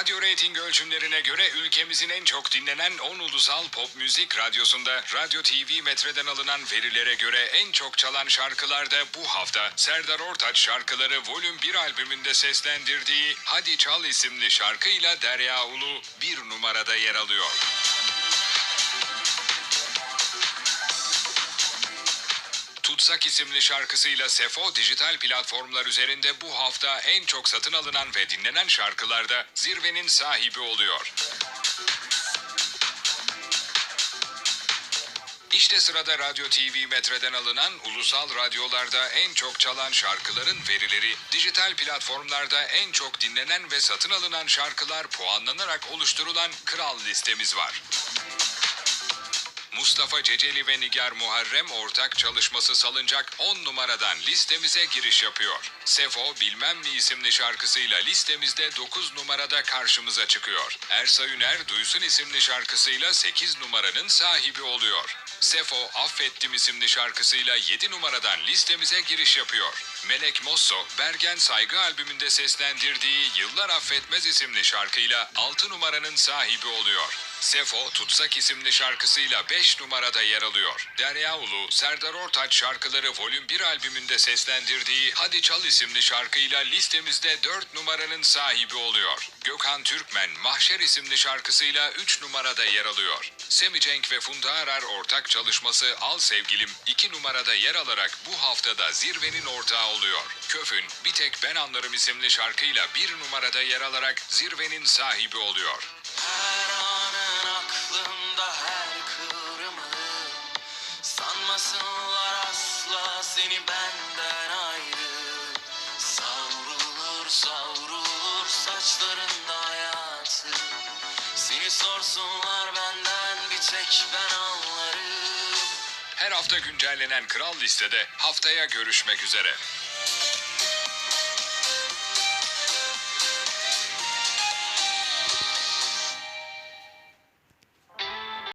Radyo reyting ölçümlerine göre ülkemizin en çok dinlenen 10 ulusal pop müzik radyosunda Radyo TV Metre'den alınan verilere göre en çok çalan şarkılarda bu hafta Serdar Ortaç şarkıları Volüm 1 albümünde seslendirdiği Hadi Çal isimli şarkıyla Derya Ulu bir numarada yer alıyor. Tutsak isimli şarkısıyla Sefo dijital platformlar üzerinde bu hafta en çok satın alınan ve dinlenen şarkılarda zirvenin sahibi oluyor. İşte sırada Radyo TV Metre'den alınan ulusal radyolarda en çok çalan şarkıların verileri, dijital platformlarda en çok dinlenen ve satın alınan şarkılar puanlanarak oluşturulan kral listemiz var. Mustafa Ceceli ve Nigar Muharrem ortak çalışması Salıncak 10 numaradan listemize giriş yapıyor. Sefo Bilmem Mi isimli şarkısıyla listemizde 9 numarada karşımıza çıkıyor. Ersa Üner Duysun isimli şarkısıyla 8 numaranın sahibi oluyor. Sefo Affettim isimli şarkısıyla 7 numaradan listemize giriş yapıyor. Melek Mosso, Bergen Saygı albümünde seslendirdiği Yıllar Affetmez isimli şarkıyla 6 numaranın sahibi oluyor. Sefo Tutsak isimli şarkısıyla 5 numarada yer alıyor. Derya Ulu, Serdar Ortaç şarkıları Volüm 1 albümünde seslendirdiği Hadi Çal isimli şarkıyla listemizde 4 numaranın sahibi oluyor. Gökhan Türkmen, Mahşer isimli şarkısıyla 3 numarada yer alıyor. Semi Cenk ve Funda Arar ortak çalışması Al Sevgilim 2 numarada yer alarak bu haftada zirvenin ortağı oluyor. Köfün, Bir Tek Ben Anlarım isimli şarkıyla 1 numarada yer alarak zirvenin sahibi oluyor. Her anın aklımda her kıvrımı Sanmasınlar asla seni benden ayrı Savrulur savrulur saçlarında hayatı Seni sorsunlar benden bir tek ben anlarım Her hafta güncellenen Kral Listede haftaya görüşmek üzere.